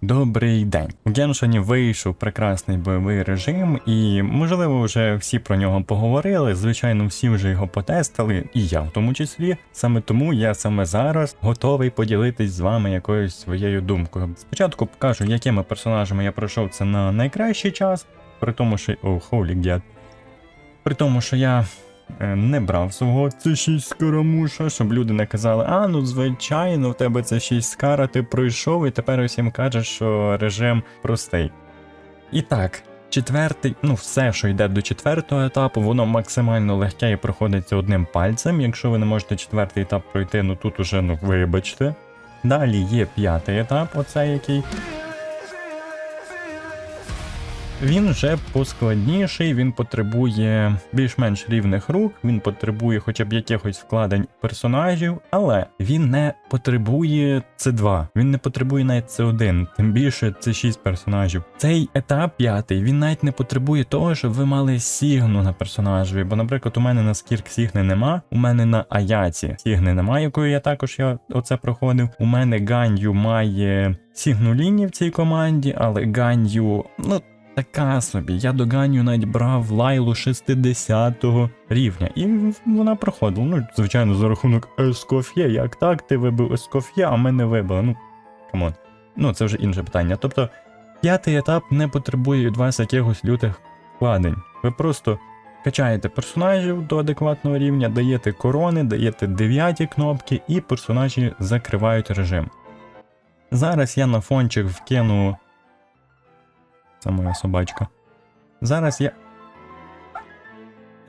Добрий день. У Геншині вийшов прекрасний бойовий режим, і можливо вже всі про нього поговорили. Звичайно, всі вже його потестили, і я в тому числі. Саме тому я саме зараз готовий поділитись з вами якоюсь своєю думкою. Спочатку покажу, якими персонажами я пройшов це на найкращий час, при тому, що о, holy God. При тому, що я не брав свого це 6 скоромуша, щоб люди не казали, а ну звичайно, в тебе це 6 скара, ти пройшов, і тепер усім кажеш, що режим простий. І так, четвертий, ну все, що йде до четвертого етапу, воно максимально легке і проходиться одним пальцем. Якщо ви не можете четвертий етап пройти, ну тут уже ну вибачте. Далі є п'ятий етап, оцей який. Він вже поскладніший, він потребує більш-менш рівних рук, він потребує хоча б якихось вкладень персонажів, але він не потребує С2, він не потребує навіть С1, тим більше це 6 персонажів. Цей етап п'ятий, він навіть не потребує того, щоб ви мали сігну на персонажеві. Бо, наприклад, у мене на скірк сігни нема, у мене на Аяці сігни нема, якою я також я оце проходив. У мене Ганью має сігну лінії в цій команді, але Ганью, ну. Така собі, я до Ганю навіть брав лайлу 60 го рівня, і вона проходила. Ну, звичайно, за рахунок Ескоф'є. Як так, ти вибив Ескоф'є, а ми не вибили. Ну, камон. Ну, це вже інше питання. Тобто, п'ятий етап не потребує від вас якихось лютих вкладень. Ви просто качаєте персонажів до адекватного рівня, даєте корони, даєте дев'яті кнопки, і персонажі закривають режим. Зараз я на фончик вкину. Це моя собачка. Зараз я.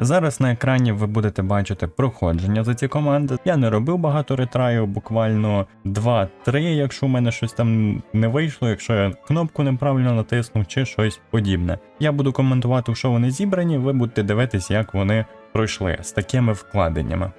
Зараз на екрані ви будете бачити проходження за ці команди. Я не робив багато ретраїв, буквально 2-3, якщо в мене щось там не вийшло, якщо я кнопку неправильно натиснув чи щось подібне. Я буду коментувати, в що вони зібрані, ви будете дивитись, як вони пройшли з такими вкладеннями.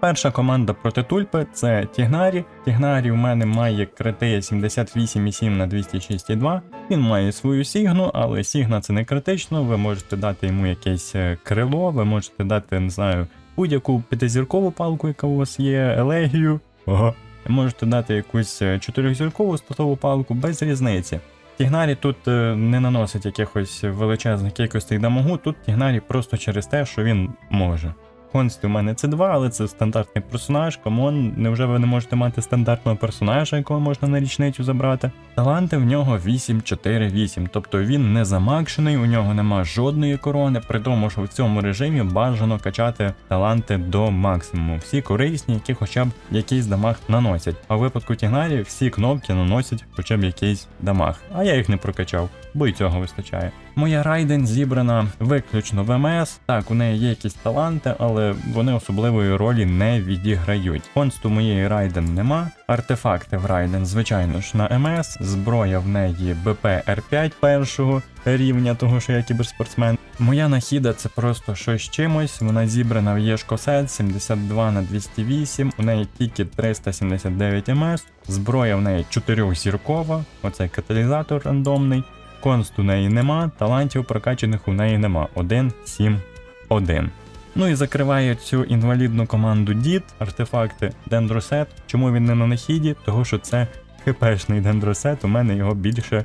Перша команда проти тульпи це Тігнарі. Тігнарі у мене має крити 78,7 на 206,2. Він має свою сігну, але сігна це не критично. Ви можете дати йому якесь е, крило, ви можете дати, не знаю, будь-яку п'ятизіркову палку, яка у вас є, елегію. Ага. Можете дати якусь е, чотирьохзіркову статову палку без різниці. Тігнарі тут е, не наносить якихось величезних кількостей дамагу, тут Тігнарі просто через те, що він може. Конст у мене це 2, але це стандартний персонаж. Камон, невже ви не можете мати стандартного персонажа, якого можна на річницю забрати? Таланти в нього 8-4-8, тобто він не замакшений, у нього нема жодної корони, при тому, що в цьому режимі бажано качати таланти до максимуму. Всі корисні, які хоча б якийсь дамаг наносять. А в випадку Тігнарі всі кнопки наносять хоча б якийсь дамаг. А я їх не прокачав, бо й цього вистачає. Моя райден зібрана виключно в МС. Так, у неї є якісь таланти, але вони особливої ролі не відіграють. Консту моєї райден нема. Артефакти в райден, звичайно ж, на МС. Зброя в неї БП Р5 першого рівня, того що я кіберспортсмен. Моя нахіда це просто щось чимось. Вона зібрана в Єшкосет 72 на 208, у неї тільки 379 МС. Зброя в неї 4-зіркова, оцей каталізатор рандомний. Конст у неї нема, талантів прокачаних у неї нема. 1, 7, 1. Ну і закриває цю інвалідну команду Дід, артефакти Дендросет. Чому він не на нахіді? Того що це хпшний дендросет, у мене його більше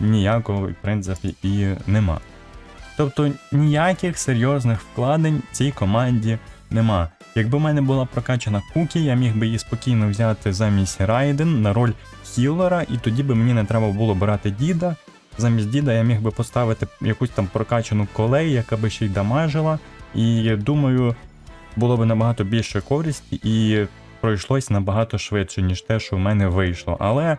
ніякого, в принципі, і нема. Тобто ніяких серйозних вкладень цій команді нема. Якби в мене була прокачана кукі, я міг би її спокійно взяти замість Райден на роль хілера, і тоді би мені не треба було брати діда. Замість діда я міг би поставити якусь там прокачану колей, яка би ще й дамажила. І думаю, було б набагато більше користі і пройшлось набагато швидше, ніж те, що в мене вийшло. Але,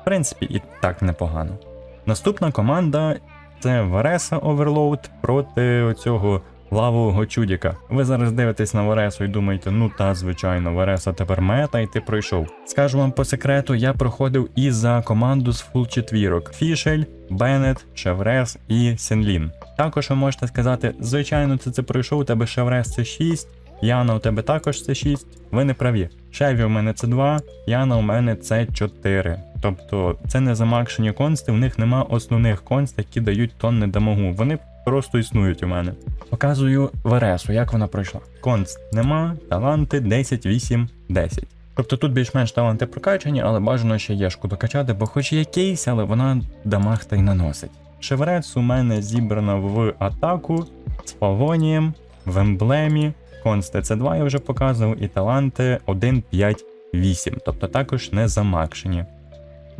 в принципі, і так непогано. Наступна команда це Вареса Overload проти цього лавового чудіка. Ви зараз дивитесь на Варесу і думаєте, ну та звичайно, Вареса тепер мета, і ти пройшов. Скажу вам по секрету, я проходив і за команду з фул четвірок: Фішель, Беннет, Шеврес і Сенлін. Також ви можете сказати, звичайно, ти це пройшов, у тебе Шеврес це 6, Яна у тебе також це 6. Ви не праві. Шеві у мене це 2, Яна у мене це 4. Тобто це не замакшені консти, в них нема основних конст, які дають тонни дамагу. Вони просто існують у мене. Показую Вересу, як вона пройшла. Конст нема, таланти 10, 8, 10. Тобто тут більш-менш таланти прокачані, але бажано ще єшку докачати, бо хоч якийсь, але вона дамаг та й наносить. Шеврець у мене зібрана в атаку з Павонієм, в емблемі, конст Ц2 я вже показував, і таланти 1, 5, 8, тобто також не замакшені.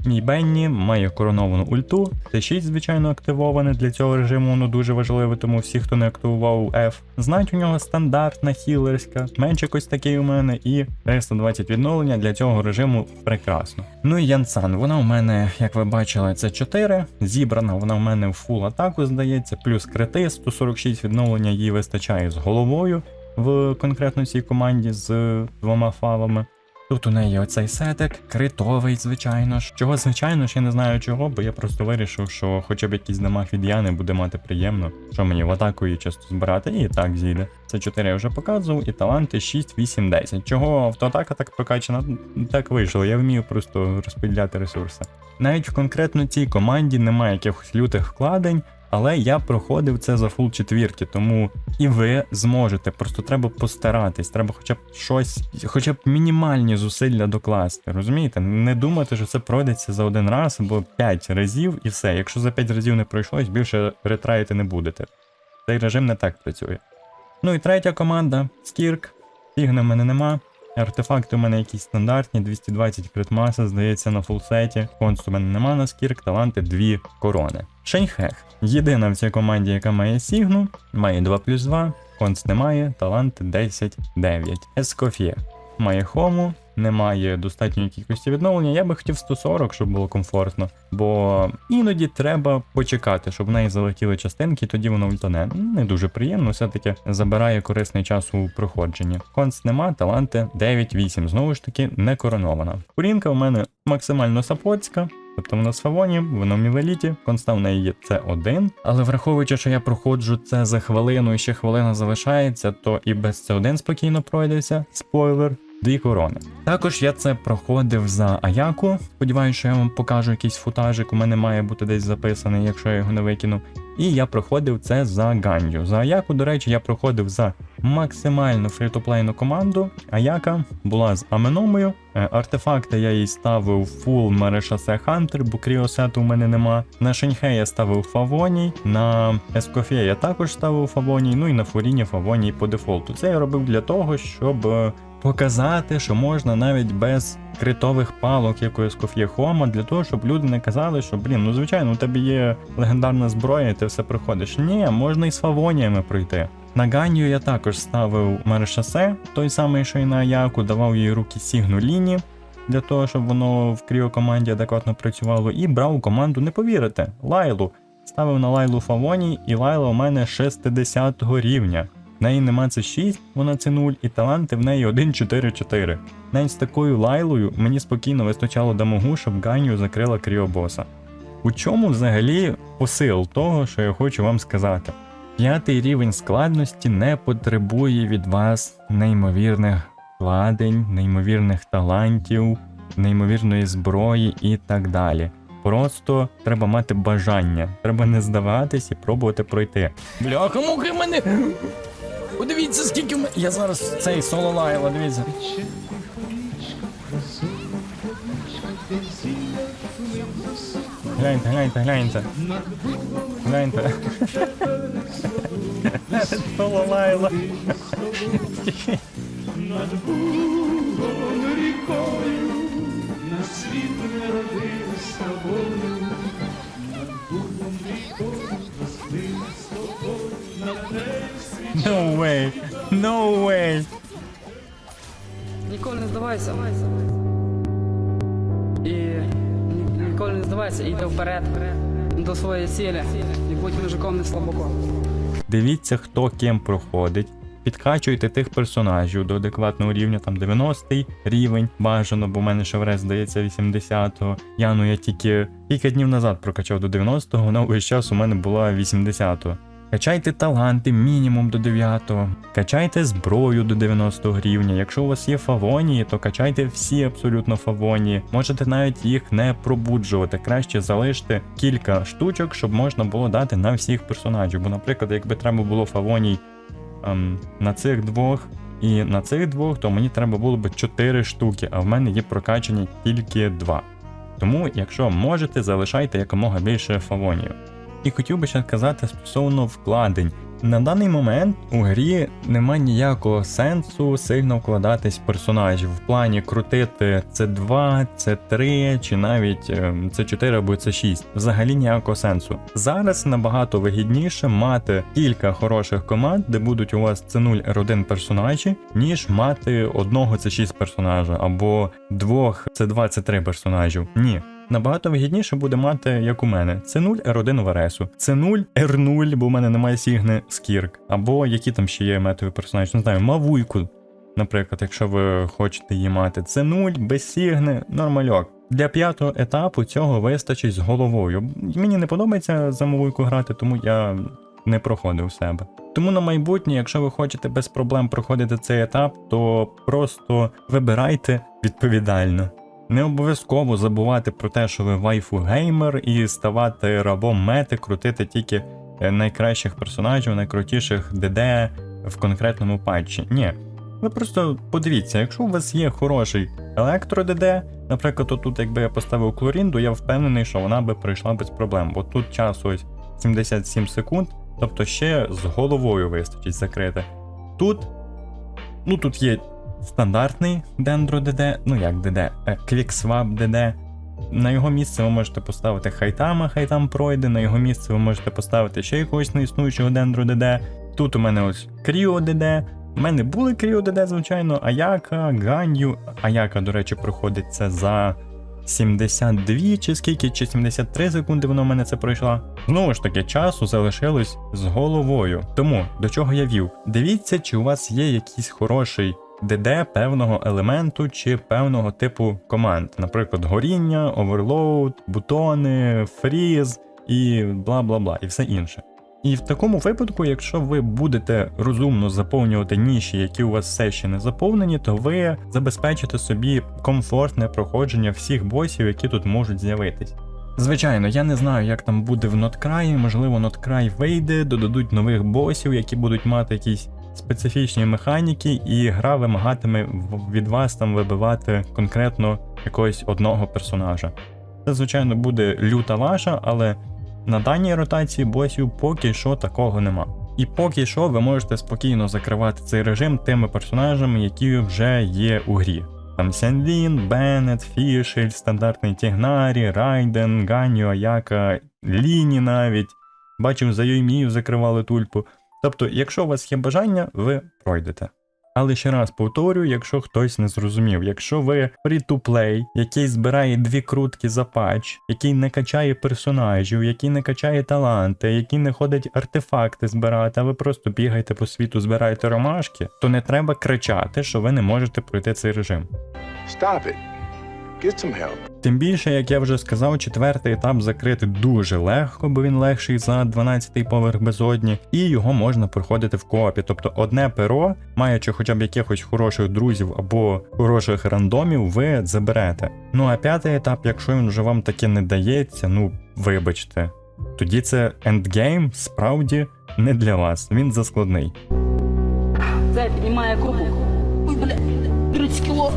Мій Бенні має короновану ульту, Т6, звичайно, активоване для цього режиму, воно дуже важливе, тому всі, хто не активував F. Знать у нього стандартна хілерська, менш якось такий у мене, і 320 відновлення для цього режиму прекрасно. Ну і Янсан, вона у мене, як ви бачили, це 4. Зібрана вона в мене в фул атаку, здається, плюс крити, 146 відновлення їй вистачає з головою в конкретно цій команді з двома фавами. Тут у неї оцей сетик, критовий, звичайно ж. Чого звичайно ж, я не знаю чого, бо я просто вирішив, що хоча б якийсь дамаг від Яни буде мати приємно, що мені в атаку її часто збирати, і так зійде. Це 4 я вже показував, і таланти 6, 8, 10. Чого автоатака так прокачана? Так вийшло, я вмію просто розподіляти ресурси. Навіть в конкретно цій команді немає якихось лютих вкладень. Але я проходив це за фул четвірки, тому і ви зможете. Просто треба постаратись, треба хоча б щось, хоча б мінімальні зусилля докласти. Розумієте? Не думати, що це пройдеться за один раз або 5 разів і все. Якщо за 5 разів не пройшлось, більше ретраїти не будете. Цей режим не так працює. Ну і третя команда Скірк. Сігна в мене нема. Артефакти у мене якісь стандартні, 220 критмаса, здається, на фулсеті. Конст у мене нема на скірк, таланти 2 корони. Шеньхех. Єдина в цій команді, яка має Сігну, має 2 плюс 2, конст немає, таланти 10, 9. Ескофє. Має хому, немає достатньої кількості відновлення. Я би хотів 140, щоб було комфортно. Бо іноді треба почекати, щоб в неї залетіли частинки, тоді воно ультане. Не дуже приємно, все-таки забирає корисний час у проходженні. Конст нема, таланти 9-8. Знову ж таки, не коронована. Курінка у мене максимально сапоцька. Тобто вона з фавоні, воно в мівеліті, конста в неї є С1. Але враховуючи, що я проходжу це за хвилину і ще хвилина залишається, то і без С1 спокійно пройдеться. Спойлер. Дві корони. Також я це проходив за Аяку. Сподіваюся, що я вам покажу якийсь футажик. У мене має бути десь записаний, якщо я його не викину. І я проходив це за Ганджу. За Аяку, до речі, я проходив за максимально фрітоплейну команду. Аяка була з Аменомою. Е, Артефакти я їй ставив фул Мерешасе Хантер, бо кріосету у мене нема. На Шеньхе я ставив Фавоній, на Ескофє я також ставив Фавоній, ну і на Фуріні Фавоній по дефолту. Це я робив для того, щоб е, показати, що можна навіть без критових палок якоїсь коф'є Хома, для того, щоб люди не казали, що блін, ну звичайно, у тебе є легендарна зброя, і ти все проходиш. Ні, можна і з фавоніями пройти. На Ганію я також ставив мершасе, той самий, що і на Аяку, давав їй руки Сігну Ліні. Для того, щоб воно в кріо команді адекватно працювало, і брав команду, не повірите, Лайлу. Ставив на Лайлу Фавоній, і Лайла у мене 60 рівня. В неї нема це 6, вона це 0, і таланти в неї 1-4-4. Навіть з такою лайлою мені спокійно вистачало дамагу, щоб Ганію закрила кріобоса. У чому взагалі посил того, що я хочу вам сказати? П'ятий рівень складності не потребує від вас неймовірних вкладень, неймовірних талантів, неймовірної зброї і так далі. Просто треба мати бажання, треба не здаватись і пробувати пройти. Бляха, муки мене! Подивіться, скільки ми... Я зараз цей соло лайла, дивіться. Гляньте, гляньте, гляньте. Гляньте. Соло лайла. на way. No way. Ніколи не здавайся. І ніколи не здавайся, і йди вперед до своєї цілі. І будь мужиком не слабаком. Дивіться, хто ким проходить. Підкачуйте тих персонажів до адекватного рівня, там 90-й рівень бажано, бо в мене шеврець здається 80-го. Яну я тільки кілька днів назад прокачав до 90-го, вона увесь час у мене була 80-го. Качайте таланти мінімум до 9-го, качайте зброю до 90 рівня. Якщо у вас є фавонії, то качайте всі абсолютно фавонії. Можете навіть їх не пробуджувати. Краще залиште кілька штучок, щоб можна було дати на всіх персонажів. Бо, наприклад, якби треба було фавоній ем, на цих двох І на цих двох то мені треба було б 4 штуки, а в мене є прокачані тільки 2. Тому, якщо можете, залишайте якомога більше фавонів. І хотів би ще сказати стосовно вкладень. На даний момент у грі нема ніякого сенсу сильно вкладатись персонажів в плані крутити C2, C3 чи навіть ем, C4 або C6. Взагалі ніякого сенсу. Зараз набагато вигідніше мати кілька хороших команд, де будуть у вас C0 R1 персонажі, ніж мати одного C6 персонажа або двох C2, C3 персонажів. Ні. Набагато вигідніше буде мати, як у мене, C0 R1 в РСу, C0 R0, бо в мене немає сігни Скірк, або які там ще є метові персонажі, не знаю, Мавуйку, наприклад, якщо ви хочете її мати. C0 без сігни, нормальок. Для п'ятого етапу цього вистачить з головою. Мені не подобається за Мавуйку грати, тому я не проходив себе. Тому на майбутнє, якщо ви хочете без проблем проходити цей етап, то просто вибирайте відповідально. Не обов'язково забувати про те, що ви вайфу геймер і ставати рабом мети, крутити тільки е, найкращих персонажів, найкрутіших ДД в конкретному патчі. Ні. Ви просто подивіться, якщо у вас є хороший електро ДД, наприклад, отут, якби я поставив Клорінду, я впевнений, що вона би пройшла без проблем, бо тут часу ось 77 секунд, тобто ще з головою вистачить закрити. Тут, ну тут є стандартний Dendro DD, ну як DD, е, QuickSwap DD. На його місце ви можете поставити Хайтама, хай там пройде, на його місце ви можете поставити ще якогось неіснуючого Dendro DD. Тут у мене ось Cryo DD. У мене були Cryo DD, звичайно, Аяка, Ганю. Аяка, до речі, проходить за 72 чи скільки, чи 73 секунди воно в мене це пройшла. Знову ж таки, часу залишилось з головою. Тому до чого я вів? Дивіться, чи у вас є якийсь хороший ДД певного елементу чи певного типу команд, наприклад, горіння, оверлоуд, бутони, фріз і бла бла бла, і все інше. І в такому випадку, якщо ви будете розумно заповнювати ніші, які у вас все ще не заповнені, то ви забезпечите собі комфортне проходження всіх босів, які тут можуть з'явитись. Звичайно, я не знаю, як там буде в ноткраї, можливо, ноткрай вийде, додадуть нових босів, які будуть мати якісь специфічні механіки, і гра вимагатиме від вас там вибивати конкретно якогось одного персонажа. Це, звичайно, буде люта ваша, але на даній ротації босів поки що такого нема. І поки що ви можете спокійно закривати цей режим тими персонажами, які вже є у грі. Там Сянлін, Беннет, Фішель, стандартний Тігнарі, Райден, Ганю, Аяка, Ліні навіть. Бачив, за Йоймію закривали тульпу. Тобто, якщо у вас є бажання, ви пройдете. Але ще раз повторюю, якщо хтось не зрозумів, якщо ви free-to-play, який збирає дві крутки за патч, який не качає персонажів, який не качає таланти, який не ходить артефакти збирати, а ви просто бігаєте по світу, збираєте ромашки, то не треба кричати, що ви не можете пройти цей режим. Stop it. Get some help. Тим більше, як я вже сказав, четвертий етап закрити дуже легко, бо він легший за 12-й поверх безодні, і його можна проходити в коопі. Тобто одне перо, маючи хоча б якихось хороших друзів або хороших рандомів, ви заберете. Ну а п'ятий етап, якщо він вже вам таки не дається, ну вибачте. Тоді це ендгейм справді не для вас, він заскладний. Це піднімає кубок. Ой, бля, 30 кіло.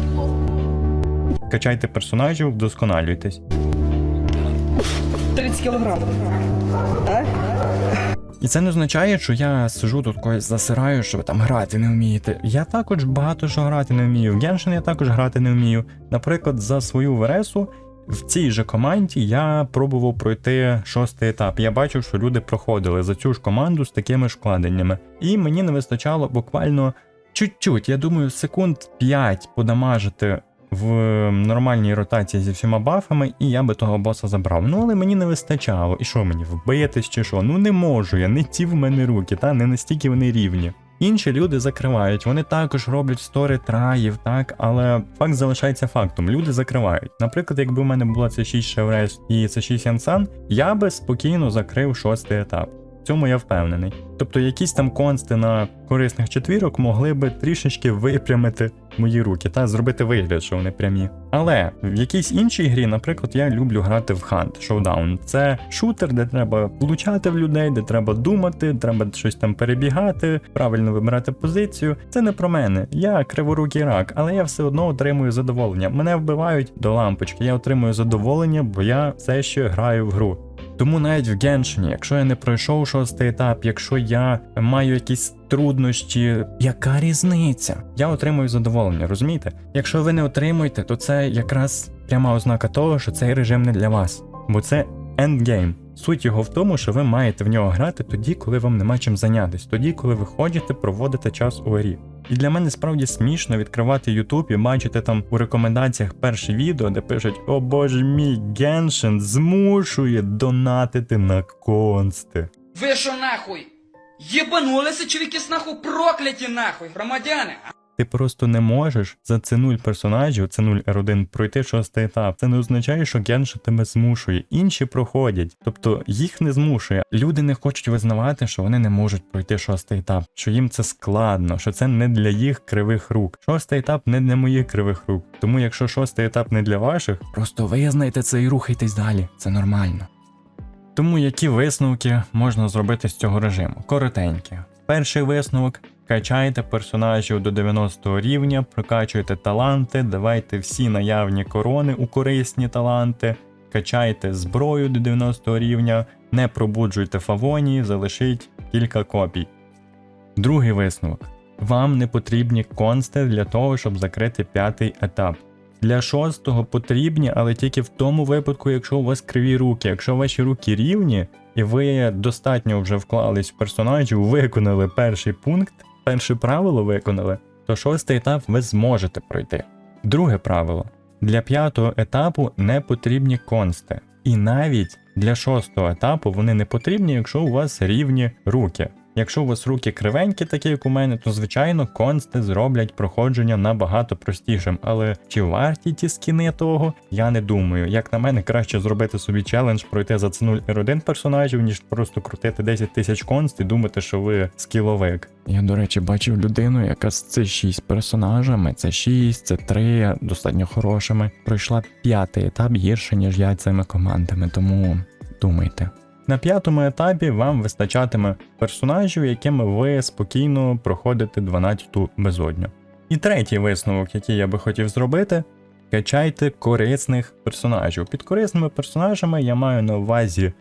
Качайте персонажів, вдосконалюйтесь. 30 кілограм. А? І це не означає, що я сижу тут когось засираю, що ви там грати не вмієте. Я також багато що грати не вмію. В Genshin я також грати не вмію. Наприклад, за свою Вересу в цій же команді я пробував пройти шостий етап. Я бачив, що люди проходили за цю ж команду з такими ж вкладеннями. І мені не вистачало буквально чуть-чуть, я думаю, секунд 5 подамажити в нормальній ротації зі всіма бафами, і я би того боса забрав. Ну але мені не вистачало. І що мені, вбитись чи що? Ну не можу я, не ті в мене руки, та не настільки вони рівні. Інші люди закривають, вони також роблять стори траїв, так, але факт залишається фактом. Люди закривають. Наприклад, якби в мене була це 6 Шеврес і це 6 Янсан, я би спокійно закрив шостий етап. Цьому я впевнений. Тобто якісь там консти на корисних четвірок могли би трішечки випрямити мої руки та зробити вигляд, що вони прямі. Але в якійсь іншій грі, наприклад, я люблю грати в Hunt Showdown. Це шутер, де треба влучати в людей, де треба думати, треба щось там перебігати, правильно вибирати позицію. Це не про мене. Я криворукий рак, але я все одно отримую задоволення. Мене вбивають до лампочки. Я отримую задоволення, бо я все ще граю в гру. Тому навіть в Геншині, якщо я не пройшов шостий етап, якщо я маю якісь труднощі, яка різниця? Я отримую задоволення, розумієте? Якщо ви не отримуєте, то це якраз пряма ознака того, що цей режим не для вас, бо це ендгейм. Суть його в тому, що ви маєте в нього грати тоді, коли вам нема чим зайнятися, тоді, коли ви ходите, проводите час у грі. І для мене справді смішно відкривати YouTube і бачити там у рекомендаціях перше відео, де пишуть: О боже мій, Геншин змушує донатити на консти. Ви що нахуй? Єбанулися ви якісь нахуй прокляті нахуй, громадяни? Ти просто не можеш за це 0 персонажів, 0 R1 пройти шостий етап. Це не означає, що Геншин тебе змушує. Інші проходять, тобто їх не змушує. Люди не хочуть визнавати, що вони не можуть пройти шостий етап, що їм це складно, що це не для їх кривих рук. Шостий етап не для моїх кривих рук. Тому якщо шостий етап не для ваших, просто визнайте це і рухайтесь далі. Це нормально. Тому які висновки можна зробити з цього режиму? Коротенькі. Перший висновок. Качайте персонажів до 90 рівня, прокачуйте таланти, давайте всі наявні корони у корисні таланти, качайте зброю до 90 рівня, не пробуджуйте фавонії, залишіть кілька копій. Другий висновок. Вам не потрібні консти для того, щоб закрити п'ятий етап. Для шостого потрібні, але тільки в тому випадку, якщо у вас криві руки. Якщо ваші руки рівні, і ви достатньо вже вклались в персонажів, виконали перший пункт, перше правило виконали, то шостий етап ви зможете пройти. Друге правило: для п'ятого етапу не потрібні консти. І навіть для шостого етапу вони не потрібні, якщо у вас рівні руки. Якщо у вас руки кривенькі, такі як у мене, то звичайно консти зроблять проходження набагато простішим. Але чи варті ті скіни того, я не думаю. Як на мене, краще зробити собі челендж пройти за це 0 R1 персонажів, ніж просто крутити 10 тисяч конст і думати, що ви скіловик. Я, до речі, бачив людину, яка з це 6 персонажами, це 6, це 3, достатньо хорошими. Пройшла п'ятий етап гірше, ніж я цими командами, тому думайте. На п'ятому етапі вам вистачатиме персонажів, якими ви спокійно проходите 12-ту безодню. І третій висновок, який я би хотів зробити, качайте корисних персонажів. Під корисними персонажами я маю на увазі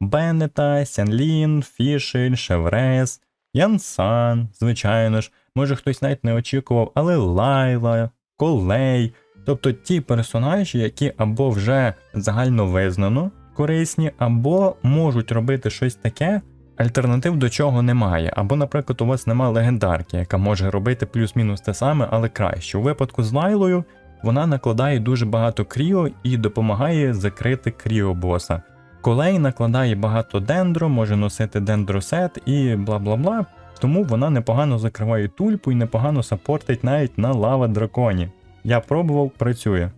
Беннета, Сянлін, Фішель, Шеврес, Янсан, звичайно ж, може хтось навіть не очікував, але Лайла, Колей. Тобто ті персонажі, які або вже загально визнано корисні, або можуть робити щось таке, альтернатив до чого немає. Або, наприклад, у вас немає легендарки, яка може робити плюс-мінус те саме, але краще. У випадку з Лайлою вона накладає дуже багато кріо і допомагає закрити кріо боса. Колей накладає багато дендро, може носити дендросет і бла бла бла. Тому вона непогано закриває тульпу і непогано саппортить навіть на лава драконі. Я пробував, працює.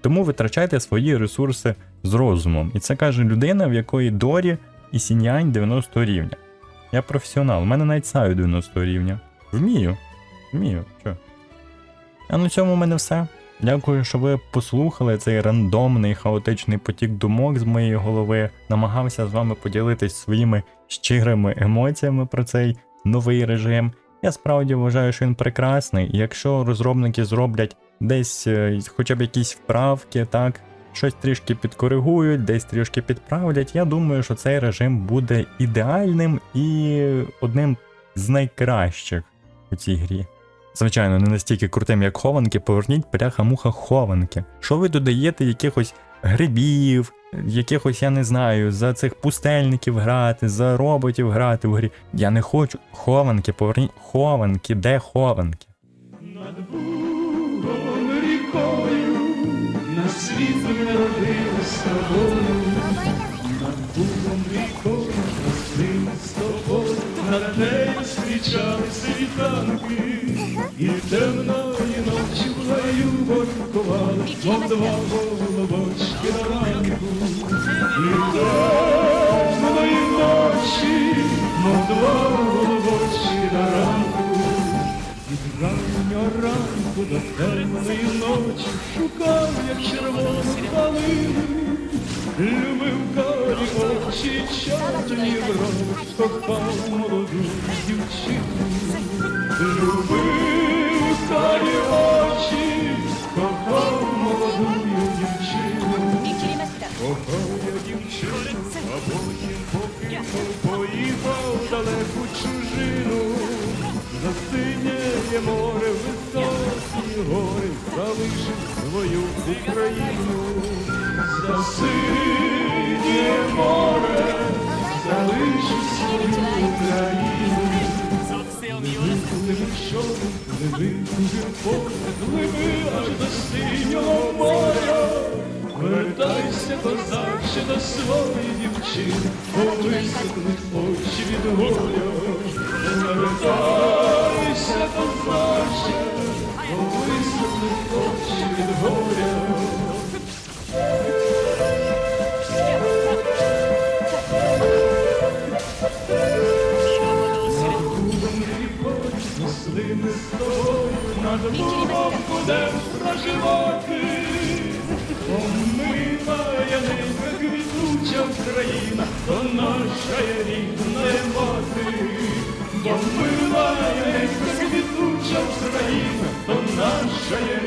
Тому витрачайте свої ресурси з розумом. І це каже людина, в якої Дорі і Сіньянь 90 рівня. Я професіонал, у мене навіть Саю 90 рівня. Вмію. Вмію, що? А на цьому в мене все. Дякую, що ви послухали цей рандомний хаотичний потік думок з моєї голови. Намагався з вами поділитись своїми щирими емоціями про цей новий режим. Я справді вважаю, що він прекрасний. І якщо розробники зроблять десь е, хоча б якісь вправки, так, щось трішки підкоригують, десь трішки підправлять, я думаю, що цей режим буде ідеальним і одним з найкращих у цій грі. Звичайно, не настільки крутим, як хованки, поверніть бляха-муха хованки. Що ви додаєте якихось грибів, якихось, я не знаю, за цих пустельників грати, за роботів грати в грі. Я не хочу. Хованки, поверніть. Хованки, де хованки? Світ не родили з тобою, над Богом віком ростили з тобою, над нею зустрічали світанки, і темної ночі в лаю воркували, мов два голубочки на ранку, і темної ночі, мов два голубочки на ранку, і ранньо ранку до темної ночі, шукав, як червону калину, любив карі очі, чорні брови, кохав молоду дівчину, любив карі очі, кохав молоду дівчину. Кохав я дівчину, а потім покинув, поїхав далеку чужину. За синє море, високі гори, залишив свою Україну. За синє море, залишив свою Україну. Не вийшов погляд, пливи аж до синього моря. Вертайся, козаче, до своєї дівчини, повисохнуть очі від горя. Україна, то наша рідна бо Помилая ненька квітуча Україна, наша рідна